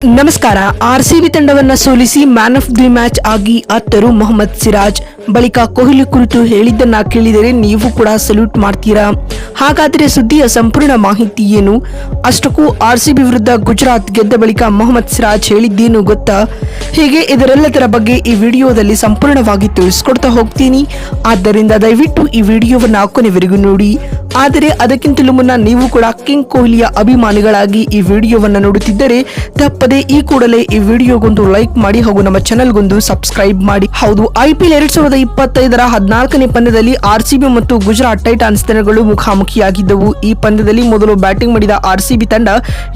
ನಮಸ್ಕಾರ ಆರ್ಸಿಬಿ ತಂಡವನ್ನ ಸೋಲಿಸಿ man of the match ಆಗಿ ಅತ್ತರು ಮೊಹಮ್ಮದ್ ಸಿರಾಜ್. ಬಳಿಕ ಕೊಹ್ಲಿ ಕುರಿತು ಹೇಳಿದ್ದನ್ನ ಕೇಳಿದರೆ ನೀವು ಕೂಡ ಸಲ್ಯೂಟ್ ಮಾಡ್ತೀರಾ? ಹಾಗಾದರೆ ಸುದ್ದಿಯ ಸಂಪೂರ್ಣ ಮಾಹಿತಿ ಏನು? ಅಷ್ಟಕ್ಕೂ ಆರ್ಸಿಬಿ ವಿರುದ್ಧ ಗುಜರಾತ್ ಗೆದ್ದ ಬಳಿಕ ಮೊಹಮ್ಮದ್ ಸಿರಾಜ್ ಹೇಳಿದ್ದೇನು ಗೊತ್ತಾ? ಹೀಗೆ? ಇದರೆಲ್ಲದರ ಬಗ್ಗೆ ಈ ವಿಡಿಯೋದಲ್ಲಿ ಸಂಪೂರ್ಣವಾಗಿ ತಿಳಿಸ್ಕೊಡ್ತಾ ಹೋಗ್ತೀನಿ. ಆದ್ದರಿಂದ ದಯವಿಟ್ಟು ಈ ವಿಡಿಯೋವನ್ನ ಕೊನೆವರೆಗೂ ನೋಡಿ. ಆದರೆ ಅದಕ್ಕಿಂತಲೂ ಮುನ್ನ ನೀವು ಕೂಡ ಕಿಂಗ್ ಕೊಹ್ಲಿಯ ಅಭಿಮಾನಿಗಳಾಗಿ ಈ ವಿಡಿಯೋವನ್ನು ನೋಡುತ್ತಿದ್ದರೆ ತಪ್ಪದೆ ಈ ಕೂಡಲೇ ಈ ವಿಡಿಯೋಗೊಂದು ಲೈಕ್ ಮಾಡಿ ಹಾಗೂ ನಮ್ಮ ಚಾನೆಲ್ಗೊಂದು ಸಬ್ಸ್ಕ್ರೈಬ್ ಮಾಡಿ. ಹೌದು ಐಪಿಎಲ್ ಎರಡ್ ಸಾವಿರದ ಇಪ್ಪತ್ತೈದರ ಹದಿನಾಲ್ಕನೇ ಪಂದ್ಯದಲ್ಲಿ ಆರ್ಸಿಬಿ ಮತ್ತು ಗುಜರಾತ್ ಟೈಟಾನ್ಸ್ ತಂಡಗಳು ಮುಖಾಮುಖಿಯಾಗಿದ್ದವು. ಈ ಪಂದ್ಯದಲ್ಲಿ ಮೊದಲು ಬ್ಯಾಟಿಂಗ್ ಮಾಡಿದ ಆರ್ಸಿಬಿ ತಂಡ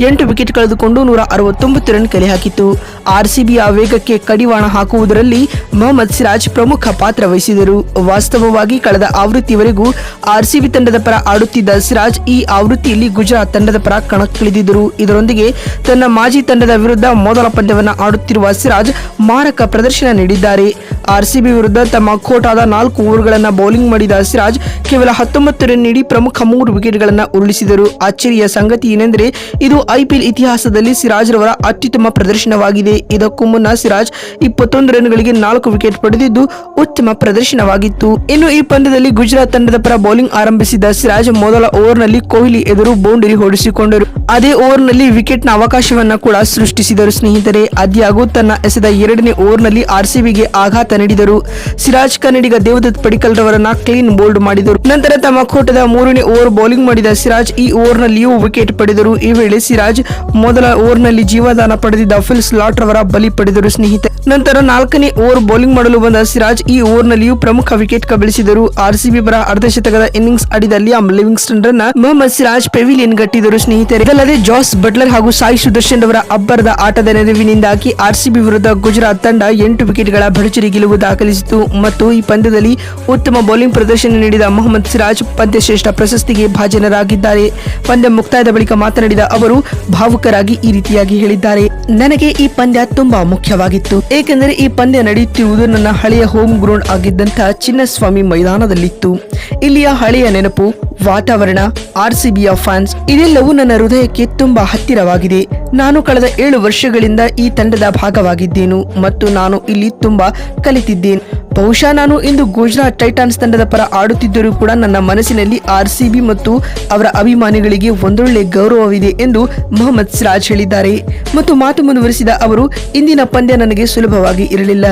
ಎಂಟು ವಿಕೆಟ್ ಕಳೆದುಕೊಂಡು ನೂರ ಅರವತ್ತೊಂಬತ್ತು ರನ್ ಕಲೆ ಹಾಕಿತು ಆರ್ಸಿಬಿಯ ವೇಗಕ್ಕೆ ಕಡಿವಾಣ ಹಾಕುವುದರಲ್ಲಿ ಮೊಹಮ್ಮದ್ ಸಿರಾಜ್ ಪ್ರಮುಖ ಪಾತ್ರ ವಹಿಸಿದರು. ವಾಸ್ತವವಾಗಿ ಕಳೆದ ಆವೃತ್ತಿವರೆಗೂ ಆರ್ಸಿಬಿ ತಂಡದ ಪರ ಆಡುತ್ತಿದ್ದ ಸಿರಾಜ್ ಈ ಆವೃತ್ತಿಯಲ್ಲಿ ಗುಜರಾತ್ ತಂಡದ ಪರ ಕಣಕ್ಕಿಳಿದಿದ್ದರು. ಇದರೊಂದಿಗೆ ತನ್ನ ಮಾಜಿ ತಂಡದ ವಿರುದ್ಧ ಮೊದಲ ಪಂದ್ಯವನ್ನು ಆಡುತ್ತಿರುವ ಸಿರಾಜ್ ಮಾರಕ ಪ್ರದರ್ಶನ ನೀಡಿದ್ದಾರೆ. ಆರ್ಸಿಬಿ ವಿರುದ್ಧ ತಮ್ಮ ಕೋಟಾದ ನಾಲ್ಕು ಓವರ್ಗಳನ್ನು ಬೌಲಿಂಗ್ ಮಾಡಿದ ಸಿರಾಜ್ ಕೇವಲ ಹತ್ತೊಂಬತ್ತು ರನ್ ನೀಡಿ ಪ್ರಮುಖ ಮೂರು ವಿಕೆಟ್ಗಳನ್ನು ಉರುಳಿಸಿದರು. ಅಚ್ಚರಿಯ ಸಂಗತಿ ಏನೆಂದರೆ, ಇದು ಐಪಿಎಲ್ ಇತಿಹಾಸದಲ್ಲಿ ಸಿರಾಜ್ ರವರ ಅತ್ಯುತ್ತಮ ಪ್ರದರ್ಶನವಾಗಿದೆ. ಇದಕ್ಕೂ ಮುನ್ನ ಸಿರಾಜ್ ಇಪ್ಪತ್ತೊಂದು ರನ್ಗಳಿಗೆ ನಾಲ್ಕು ವಿಕೆಟ್ ಪಡೆದಿದ್ದು ಉತ್ತಮ ಪ್ರದರ್ಶನವಾಗಿತ್ತು. ಇನ್ನು ಈ ಪಂದ್ಯದಲ್ಲಿ ಗುಜರಾತ್ ತಂಡದ ಪರ ಬೌಲಿಂಗ್ ಆರಂಭಿಸಿದ ಸಿರಾಜ್ ಮೊದಲ ಓವರ್ನಲ್ಲಿ ಕೊಹ್ಲಿ ಎದುರು ಬೌಂಡರಿ ಹೊಡಿಸಿಕೊಂಡರು. ಅದೇ ಓವರ್ನಲ್ಲಿ ವಿಕೆಟ್ನ ಅವಕಾಶವನ್ನ ಕೂಡ ಸೃಷ್ಟಿಸಿದರು. ಸ್ನೇಹಿತರೆ, ಅದ್ಯಾಗೂ ತನ್ನ ಎಸೆದ ಎರಡನೇ ಓವರ್ನಲ್ಲಿ ಆರ್ಸಿಬಿಗೆ ಆಘಾತ ನೀಡಿದರು. ಸಿರಾಜ್ ಕನ್ನಡಿಗ ದೇವದತ್ ಪಡಿಕಲ್ ರವರನ್ನ ಕ್ಲೀನ್ ಬೋಲ್ಡ್ ಮಾಡಿದರು. ನಂತರ ತಮ್ಮ ಕೋಟದ ಮೂರನೇ ಓವರ್ ಬೌಲಿಂಗ್ ಮಾಡಿದ ಸಿರಾಜ್ ಈ ಓವರ್ನಲ್ಲಿಯೂ ವಿಕೆಟ್ ಪಡೆದರು. ಈ ವೇಳೆ ಸಿರಾಜ್ ಮೊದಲ ಓವರ್ನಲ್ಲಿ ಜೀವದಾನ ಪಡೆದಿದ್ದ ಫಿಲ್ ಸ್ಲಾಟ್ ರವರ ಬಲಿ ಪಡೆದರು ಸ್ನೇಹಿತ. ನಂತರ ನಾಲ್ಕನೇ ಓವರ್ ಬೌಲಿಂಗ್ ಮಾಡಲು ಬಂದ ಸಿರಾಜ್ ಈ ಓವರ್ನಲ್ಲಿಯೂ ಪ್ರಮುಖ ವಿಕೆಟ್ ಕಬಳಿಸಿದರು. ಆರ್ಸಿಬಿ ಪರ ಅರ್ಧಶತಕದ ಇನ್ನಿಂಗ್ಸ್ ಆಡಿದ ಲಿಯಾಮ್ ಲಿವಿಂಗ್ಸ್ಟನ್ ರನ್ನ ಮೊಹಮ್ಮದ್ ಸಿರಾಜ್ ಪೆವಿಲಿಯನ್ ಗಟ್ಟಿದರು ಸ್ನೇಹಿತರೆ. ಇದಲ್ಲದೆ ಜಾಸ್ ಬಟ್ಲರ್ ಹಾಗೂ ಸಾಯಿ ಸುದರ್ಶನ್ ಅವರ ಅಬ್ಬರದ ಆಟದ ನೆರವಿನಿಂದಾಗಿ ಆರ್ಸಿಬಿ ವಿರುದ್ಧ ಗುಜರಾತ್ ತಂಡ ಎಂಟು ವಿಕೆಟ್ಗಳ ಭರ್ಜರಿ ಗೆಲುವು ದಾಖಲಿಸಿತು. ಮತ್ತು ಈ ಪಂದ್ಯದಲ್ಲಿ ಉತ್ತಮ ಬೌಲಿಂಗ್ ಪ್ರದರ್ಶನ ನೀಡಿದ ಮೊಹಮ್ಮದ್ ಸಿರಾಜ್ ಪಂದ್ಯಶ್ರೇಷ್ಠ ಪ್ರಶಸ್ತಿಗೆ ಭಾಜನರಾಗಿದ್ದಾರೆ. ಪಂದ್ಯ ಮುಕ್ತಾಯದ ಬಳಿಕ ಮಾತನಾಡಿದ ಅವರು, ಭಾವುಕರಾಗಿ ಈ ರೀತಿಯಾಗಿ ಹೇಳಿದ್ದಾರೆ. ನನಗೆ ಈ ಪಂದ್ಯ ತುಂಬಾ ಮುಖ್ಯವಾಗಿತ್ತು. ಏಕೆಂದರೆ ಈ ಪಂದ್ಯ ನಡೆಯುತ್ತಿರುವುದು ನನ್ನ ಹಳೆಯ ಹೋಮ್ ಗ್ರೌಂಡ್ ಆಗಿದ್ದಂತಹ ಚಿನ್ನಸ್ವಾಮಿ ಮೈದಾನದಲ್ಲಿತ್ತು. ಇಲ್ಲಿಯ ಹಳೆಯ ನೆನಪು, ವಾತಾವರಣ ಆರ್ಸಿಬಿಯ ಫ್ಯಾನ್ಸ್, ಇದೆಲ್ಲವೂ ನನ್ನ ಹೃದಯಕ್ಕೆ ತುಂಬಾ ಹತ್ತಿರವಾಗಿದೆ. ನಾನು ಕಳೆದ ಏಳು ವರ್ಷಗಳಿಂದ ಈ ತಂಡದ ಭಾಗವಾಗಿದ್ದೇನು ಮತ್ತು ನಾನು ಇಲ್ಲಿ ತುಂಬಾ ಕಲಿತಿದ್ದೇನೆ. ಬಹುಶಃ ನಾನು ಇಂದು ಗುಜರಾತ್ ಟೈಟಾನ್ಸ್ ತಂಡದ ಪರ ಆಡುತ್ತಿದ್ದರೂ ಕೂಡ ನನ್ನ ಮನಸ್ಸಿನಲ್ಲಿ ಆರ್ಸಿಬಿ ಮತ್ತು ಅವರ ಅಭಿಮಾನಿಗಳಿಗೆ ಒಂದೊಳ್ಳೆ ಗೌರವವಿದೆ ಎಂದು ಮೊಹಮ್ಮದ್ ಸಿರಾಜ್ ಹೇಳಿದ್ದಾರೆ. ಮತ್ತು ಮಾತು ಮುಂದುವರಿಸಿದ ಅವರು, ಇಂದಿನ ಪಂದ್ಯ ನನಗೆ ಸುಲಭವಾಗಿ ಇರಲಿಲ್ಲ.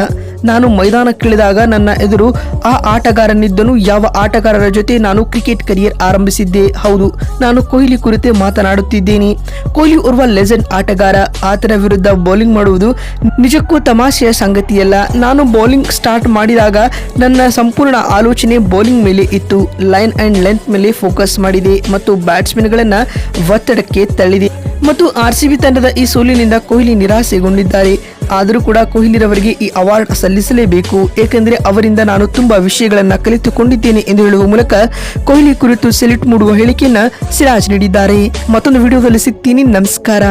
ನಾನು ಮೈದಾನಕ್ಕಿಳಿದಾಗ ನನ್ನ ಎದುರು ಆ ಆಟಗಾರನಿದ್ದನು. ಯಾವ ಆಟಗಾರರ ಜೊತೆ ನಾನು ಕ್ರಿಕೆಟ್ ಕರಿಯರ್ ಆರಂಭಿಸಿದ್ದೆ? ಹೌದು, ನಾನು ಕೊಹ್ಲಿ ಕುರಿತೇ ಮಾತನಾಡುತ್ತಿದ್ದೇನೆ. ಕೊಹ್ಲಿ ಓರ್ವ ಲೆಜೆಂಡ್ ಆಟಗಾರ. ಆತನ ವಿರುದ್ಧ ಬೌಲಿಂಗ್ ಮಾಡುವುದು ನಿಜಕ್ಕೂ ತಮಾಷೆಯ ಸಂಗತಿಯಲ್ಲ. ನಾನು ಬೌಲಿಂಗ್ ಸ್ಟಾರ್ಟ್ ಮಾಡಿದಾಗ ನನ್ನ ಸಂಪೂರ್ಣ ಆಲೋಚನೆ ಬೌಲಿಂಗ್ ಮೇಲೆ ಇತ್ತು. ಲೈನ್ ಅಂಡ್ ಲೆಂತ್ ಮೇಲೆ ಫೋಕಸ್ ಮಾಡಿದೆ ಮತ್ತು ಬ್ಯಾಟ್ಸ್ಮನ್ಗಳನ್ನು ಒತ್ತಡಕ್ಕೆ ತಳ್ಳಿದೆ. ಮತ್ತು ಆರ್ಸಿಬಿ ತಂಡದ ಈ ಸೋಲಿನಿಂದ ಕೊಹ್ಲಿ ನಿರಾಸೆಗೊಂಡಿದ್ದಾರೆ. ಆದರೂ ಕೂಡ ಕೊಹ್ಲಿರವರಿಗೆ ಈ ಅವಾರ್ಡ್ ಸಲ್ಲಿಸಲೇಬೇಕು. ಏಕೆಂದರೆ ಅವರಿಂದ ನಾನು ತುಂಬಾ ವಿಷಯಗಳನ್ನು ಕಲಿತುಕೊಂಡಿದ್ದೇನೆ ಎಂದು ಹೇಳುವ ಮೂಲಕ ಕೊಹ್ಲಿ ಕುರಿತು ಸೆಲ್ಯೂಟ್ ಮೂಡುವ ಹೇಳಿಕೆಯನ್ನ ಸಿರಾಜ್ ನೀಡಿದ್ದಾರೆ. ಮತ್ತೊಂದು ವಿಡಿಯೋದಲ್ಲಿ ಸಿಗ್ತೀನಿ. ನಮಸ್ಕಾರ.